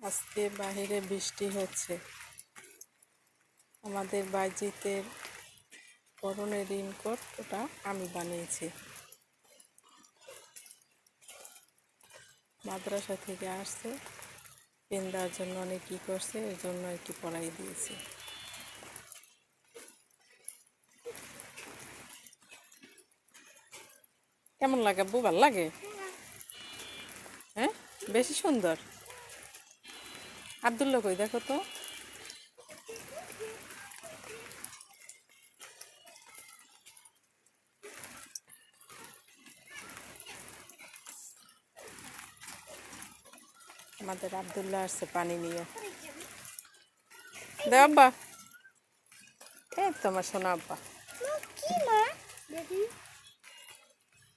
আজকে বাহিরে বৃষ্টি হচ্ছে। আমাদের বাইজিতের পরনের রিনকোট ওটা আমি বানিয়েছি। মাদ্রাসা থেকে আসছে, পেন দেওয়ার জন্য অনেক কী করছে, এর জন্য একটু পড়াই দিয়েছি। কেমন লাগে আব্বু? ভালো লাগে? হ্যাঁ? বেশি সুন্দর? আবদুল্লা কই? দেখো তো। আমাদের আবদুল্লাহ আসছে পানি নিয়ে। দে আব্বা। এই তো আমার সোনা আব্বা।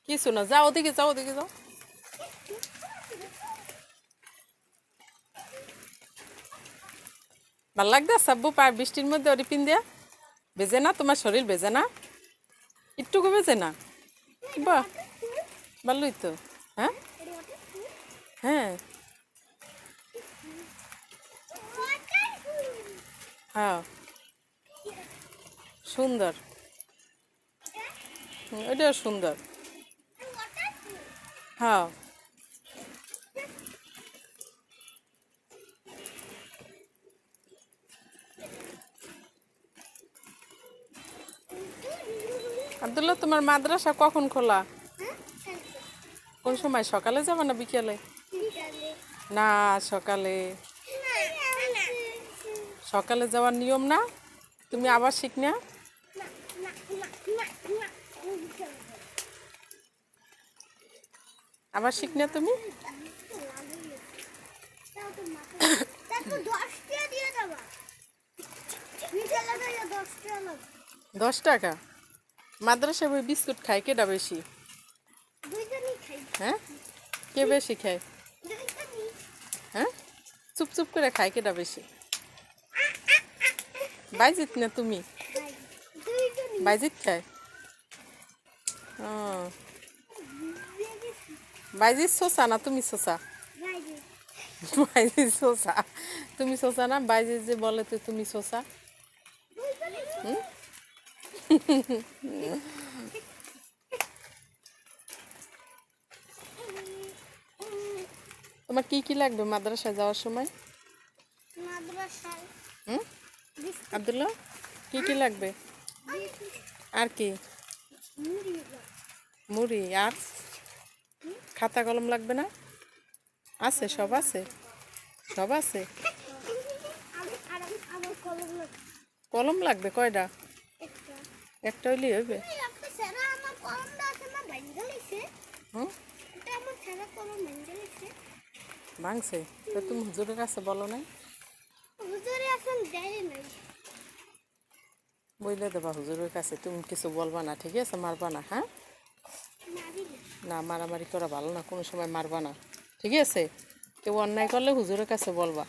কি শোনা যাও ওদিকে যাও ওদিকে যাও। ভালো লাগবে সাব্বু পা বৃষ্টির মধ্যে ওরি পিন দিয়া বেজে না? তোমার শরীর বেজে না? একটুকু বেজে না? বাহ ভালোই তো হ্যাঁ হ্যাঁ হ্যাঁ সুন্দর এটাও সুন্দর হ্যাঁ আবদুল্লাহ তোমার মাদ্রাসা কখন খোলা? কোন সময়? সকালে যাবে না বিকেলে? না সকালে। সকালে যাওয়ার নিয়ম না? তুমি আবার শিখ না? আবার শিখ না তুমি? দশ টাকা? মাদ্রাসায় ওই বিস্কুট খায় কেটা বেশি? হ্যাঁ? কে বেশি খায়? হ্যাঁ? চুপ চুপ করে খায় কেটা বেশি? বাইজিত না তুমি? বাইজিত খায়? ও। বাইজিত শোষা না তুমি শোষা? বাইজিত। শোষা। তুমি শোষা না? বাইজিত যে বলে তো তুমি শোষা? তোমার কি কি লাগবে মাদ্রাসায় যাওয়ার সময়? মাদ্রাসায়। হুম? আবদুল্লাহ কি কি লাগবে? আর কি? মুড়ি আর? খাতা কলম লাগবে না? আছে সব আছে। সব আছে। কলম লাগবে কয়টা? একটা হইলে গেছে ভাঙছে? তো তুমি হুজুরের কাছে বলো নাই? বইলে দেবা হুজুরের কাছে তুমি কিছু বলবা না ঠিক আছে? মারবা না হ্যাঁ? না। না মারামারি করা ভালো না কোনো সময় মারবা না ঠিক আছে? কেউ অন্যায় করলে হুজুরের কাছে বলবা।